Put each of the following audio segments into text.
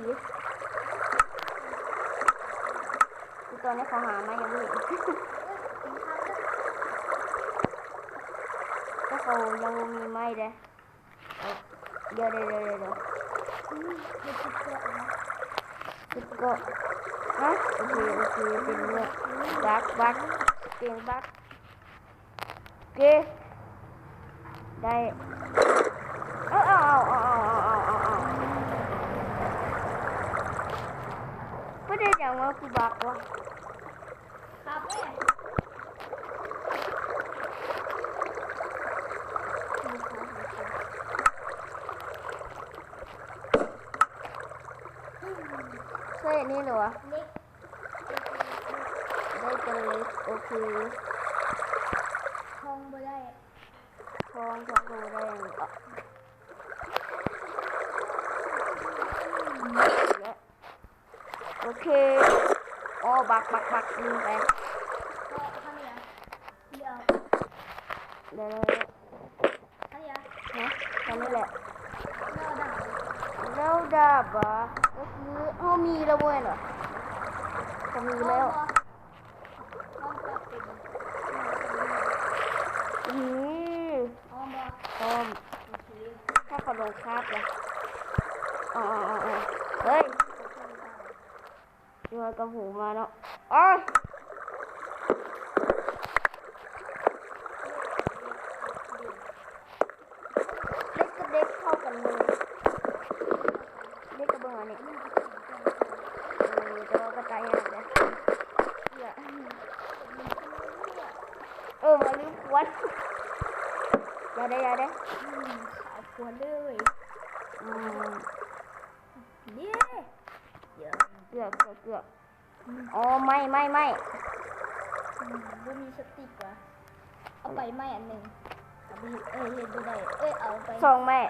이게 이번에 강화 안 하겠니? 그래서 영웅이 말이래 어, 여래여래여 그거 어? 여기 여기 여기 있네 박박 박박 오케이 đây ờ ờ ờ ได้อย่างว่ากูบักวะครับแม่ใช่นี่เหรอเล็กได้ตัวเล็กโอเคทองบ่ได้ทองทองดูได้ เคอ้บักบักบักลืมไปเดี๋ยวนะตอนนี้แหละแล้วดาบอะก็คือโอ้มีแล้วเว้ยเหรอก็มีแล้วอืมอ้อมอ้อมถ้าขอลงคาบเลยอ๋อเฮ้ย โยนกระหูมาเนาะอ้ยเล็กกับเด็กเข้ากันเลยเล็กกับเบอร์นี่ยเออกระจายยากเลยเหี้ยเออมาลืมขวดอย่าได้อย่าได้อืมขาวพวนเลยอืม เย้เดี๋ยว เกื อบเกือบเกือบอ๋อไม่ไม่ไม่อืมบ่มีสติกว่ะเอาไปไม่อันหนึ่งเอาไปเอ้ยเห็นบ่ได้เอ้ยเอาไปสองแม่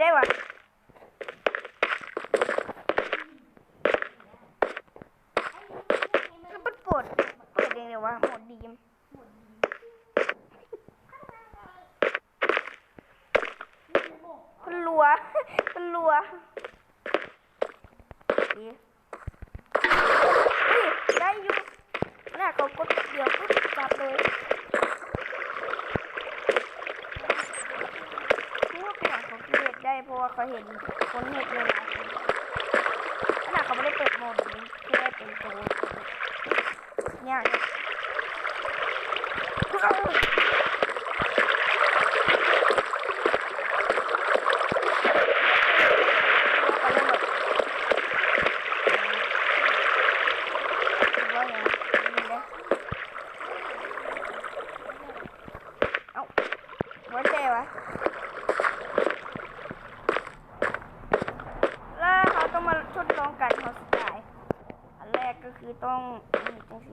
ได้วะแล้วเปิดเปิดเปิดเองเลยวะหมดดีมมันรัวมันรัวดีเฮ้ยได้อยู่น่ะเขากดเดียวปุ๊บจับเลยนี่ว่าเป็นของเขาเห็ด ได้เพราะว่าเขาเห็นคนเห็นเลยนะขนาดเขาไม่ได้เปิดโหมดนี้แค่เป็นตัวเนี่ยว่าไงดีนะเอ้าหัวใจวะ แล้วเขาต้องมา ทดลองกันเขาสไตล์อันแรกก็คือต้องนี่จังสิ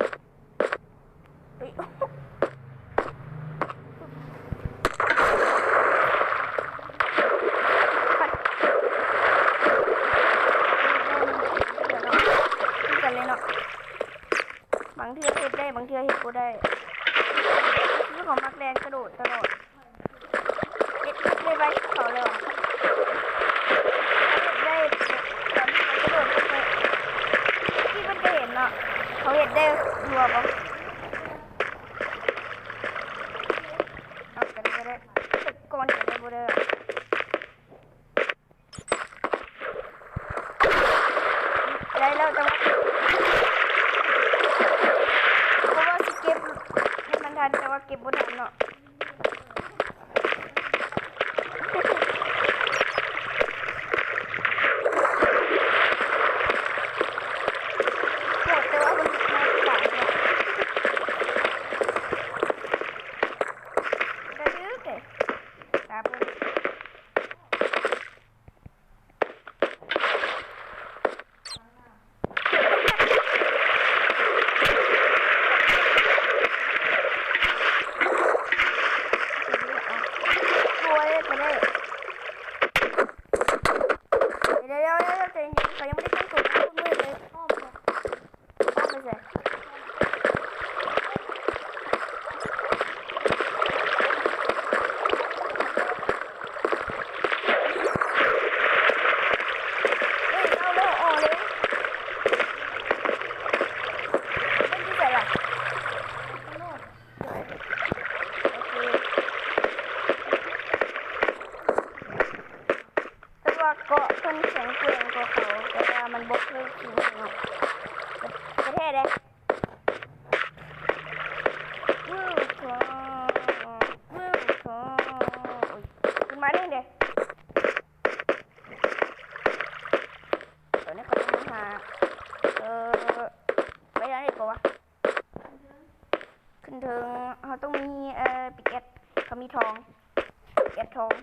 เฮ้ยพัดเฮ้ยบางเทือเห็ดได้บางเทือเห็ดก็ได้คือของมักแดนกระโดดตลอดเอ็ดเลยไปเขาเลยว่ะ ได้ตอนที่มันกระโดดขึ้นไปที่มันจะเห็นเนาะ เขาเห็นได้รัวปะเอากันก็ได้ตึกก่อนกันได้บ่ได้ได้แล้วแต่ว่าเพราะว่าสิเก็บให้มันทันแต่ว่าเก็บบ่ทันเนาะ โหดแต่ว่ามันมาหลังเนี่ยกระดื้อเตะ ตาเปิ้ลรวยไปเลยเดี๋ยวเดี๋ยวเดี๋ยวใจเย็นเขายังไม่ได้ขึ้นสูงมืดเลย อ้อมบอก อ้อมไปเสร็จเฮ้ยเอาเร็วออกเลยไม่ที่ใส่ละ ข้างนอก โอเคแต่ว่า เกาะเพิ่นแข็งแกร่งกว่าเขาแต่ว่ามันบกเลยจริงๆเนาะประเทศเลยวู้คอวู้คอโอ้ยขึ้นมาได้เด้ตอนนี้เขาจะมาหาเออไปทางไหนก่อนวะขึ้นถึงเขาต้องมีเอ่อปิกเก็ตเขามีทองปิกเก็ตทอง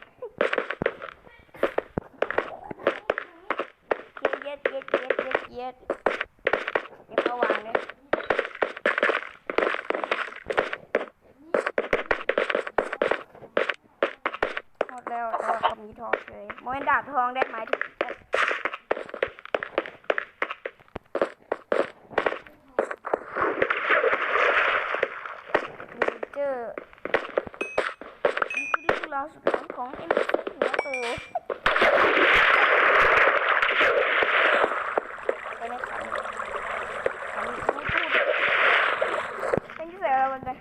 เย็ดเย็ดเย็ดเย็ดเย็ดเย็ดเขาวางเลยหมด แล้วแต่ว่าเขามีทองเลยโมเมนดาบทองได้ไหมถึงมีเจอนี่คือเรื่องราวสุดของเอ็มซีหัวโต ไปในขันขันไม่พูดเป็นที่ใส่อะไรบ้างเนี่ย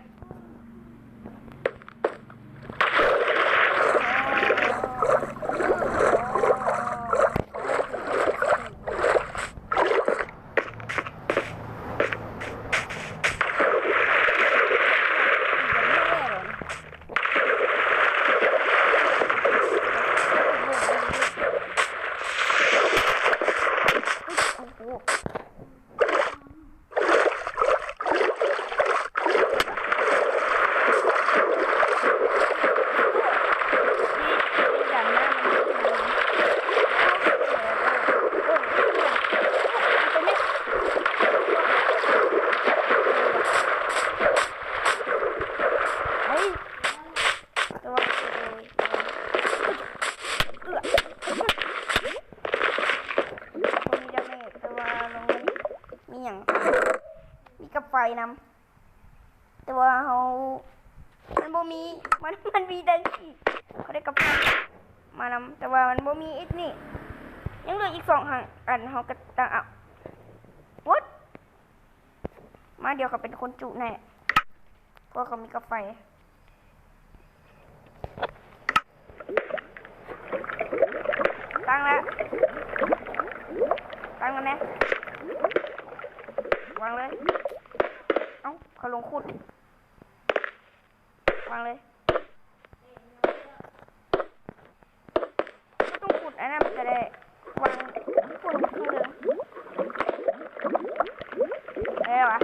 โอ้โห ที่อย่างนั้นมันคือ กับไฟ นำแต่ว่าเขามันบ่มี มันมันมีแต่ขี้เขาได้กับไฟมานำแต่ว่ามันบ่มีอีกนี่ ยังเหลืออีกสองหังอันเขาก็ตั้งเอาวัดมาเดียวเขาเป็นคนจุแน่เพราะเขามีกับไฟตั้งแล้วตั้งกันนะวางเลย เอ้าเขาลงขุดวางเลยต้องขุดอันนั้นมันจะได้วางขุดที่เดิมได้วะ